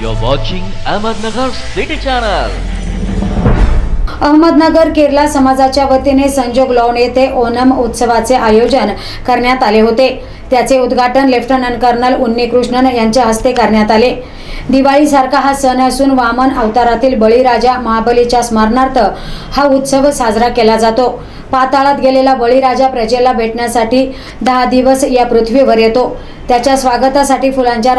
You're watching Ahmednagar City Channel. Ahmednagar Kerala समाजाच्या वतीने संजोग लॉन येथे ओनम उत्सवाचे आयोजन करण्यात आले होते. त्याचे उद्घाटन लेफ्टनंट कर्नल उन्नीकृष्णन यांच्या हस्ते करण्यात आले. दिवाळीसारखा हा सण असून वामन अवतारातील बळीराजा महाबलीच्या स्मरणार्थ हा उत्सव साजरा केला जातो. पाताळात गेलेला बळीराजा प्रजेला भेटण्यासाठी दहा दिवस या पृथ्वीवर येतो. त्याच्या स्वागतासाठी फुलांच्या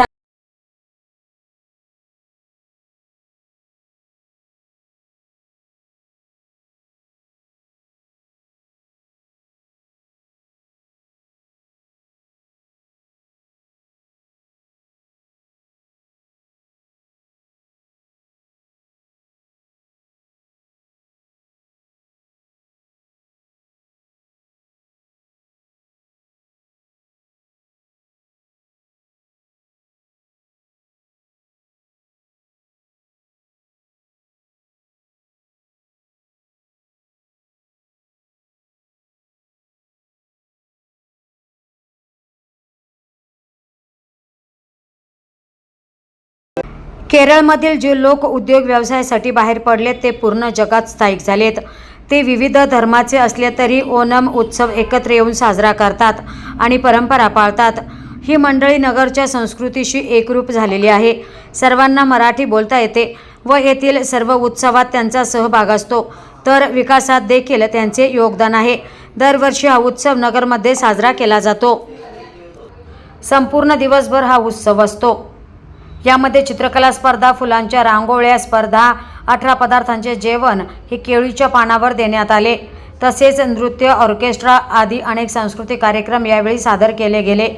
केरळमधील जे लोक उद्योग व्यवसायासाठी बाहेर पडलेत ते पूर्ण जगात स्थायिक झालेत. ते विविध धर्माचे असले तरी ओणम उत्सव एकत्र येऊन साजरा करतात आणि परंपरा पाळतात. ही मंडळी नगरच्या संस्कृतीशी एकरूप झालेली आहे. सर्वांना मराठी बोलता येते व येथील सर्व उत्सवात त्यांचा सहभाग असतो. तर विकासात देखील त्यांचे योगदान आहे. दरवर्षी हा उत्सव नगरमध्ये साजरा केला जातो. संपूर्ण दिवसभर हा उत्सव असतो. यामध्ये चित्रकला स्पर्धा फुलांच्या रांगोळ्या स्पर्धा अठरा पदार्थांचे जेवण हे केळीच्या पानावर देण्यात आले. तसेच नृत्य ऑर्केस्ट्रा आदी अनेक सांस्कृतिक कार्यक्रम यावेळी सादर केले गेले.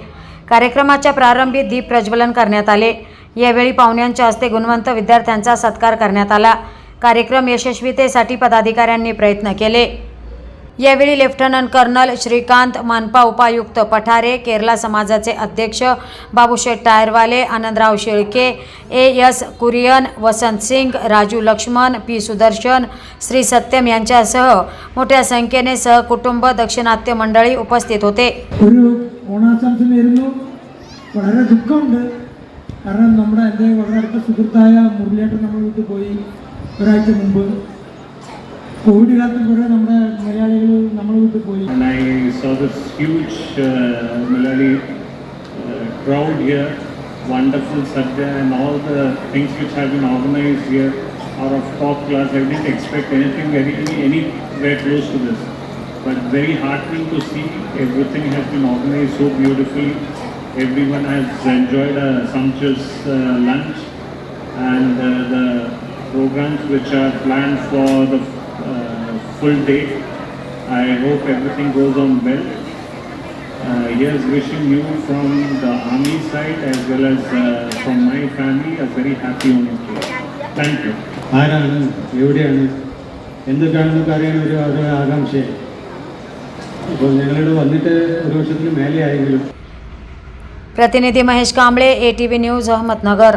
कार्यक्रमाच्या प्रारंभी दीप प्रज्वलन करण्यात आले. यावेळी पाहुण्यांच्या हस्ते गुणवंत विद्यार्थ्यांचा सत्कार करण्यात आला. कार्यक्रम यशस्वीतेसाठी पदाधिकाऱ्यांनी प्रयत्न केले. यावेळी लेफ्टनंट कर्नल श्रीकांत मानपा उपायुक्त पठारे केरला समाजाचे अध्यक्ष Babusheth टायरवाले Anandrao Shelke A S Kurian Vasant Singh Raju Laxman P Sudarshan Shri Satyam यांच्यासह मोठ्या संख्येने सहकुटुंब दक्षिणात्य मंडळी उपस्थित होते ഒരു ഓണാശംസയായിരുന്നു വളരെ ദുഃഖമുണ്ട് കാരണം നമ്മുടെ എൻ്റെ വളരെ അടുത്ത സുഹൃത്തായ മുരളിയേട്ടൻ നമ്മൾ വീട്ടിൽ പോയി ഒരാഴ്ച മുമ്പ് കോവിഡ് കാലത്ത് കുറേ നമ്മുടെ മലയാളികൾ നമ്മുടെ വീട്ടിൽ പോയി and I saw this huge uh, Malayali uh, crowd here, wonderful sadhya and all the things which have been organized here are of top class. I didn't expect anything very any, anywhere close to this, but very heartening to see everything has been organized so beautifully. Everyone has enjoyed a sumptuous uh, lunch and uh, the programs which are planned for the uh, full day. I hope everything goes on well. Uh, here's wishing you from the army side as well as uh, from my family a very happy Onam day. Thank you. ആരാണ് എവിടെയാണ് എന്തൊക്കെയാണെന്നൊക്കെ അറിയാൻ ഒരു ഒരു ആകാംക്ഷയായി അപ്പോൾ ഞങ്ങളിവിടെ വന്നിട്ട് ഒരു വർഷത്തിന് മേലെ ആയെങ്കിലും प्रतिनिधी Mahesh Kamble A T V news Ahmednagar